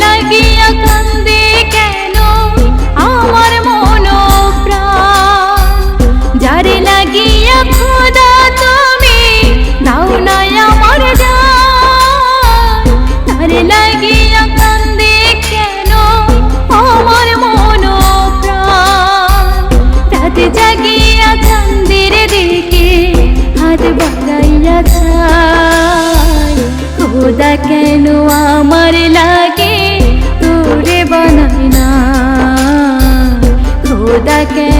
nai bia que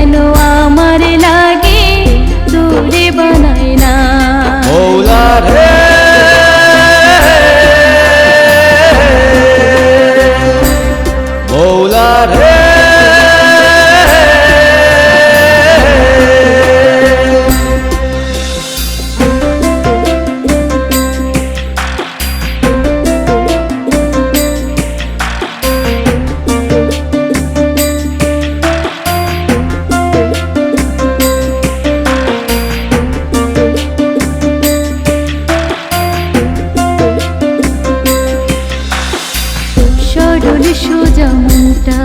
মনটা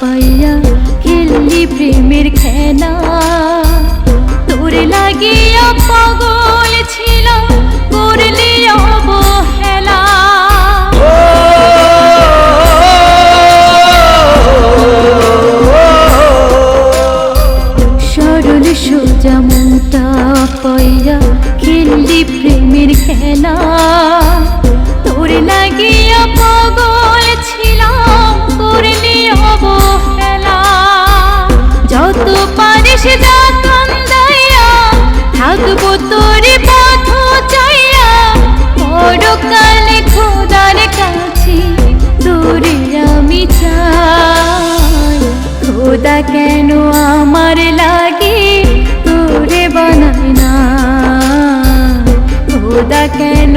পাইয়া খেললি প্রেমের খেলা। তোর লাগিয়া পাগল ছিল করলি অবহেলা। সরল সোজা মনটা পাইয়া খেললি প্রেমের খেলা। তোর পথ চাইয়া পরকালে তোরে আমি চাই। কেন আমার লাগে তোরে বানায় না? খোদা কেন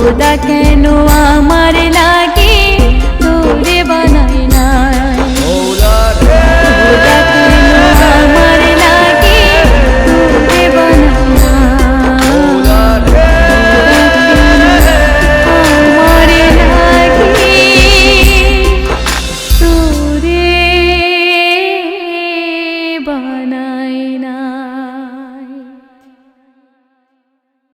খোদা কেন আমার লাগে?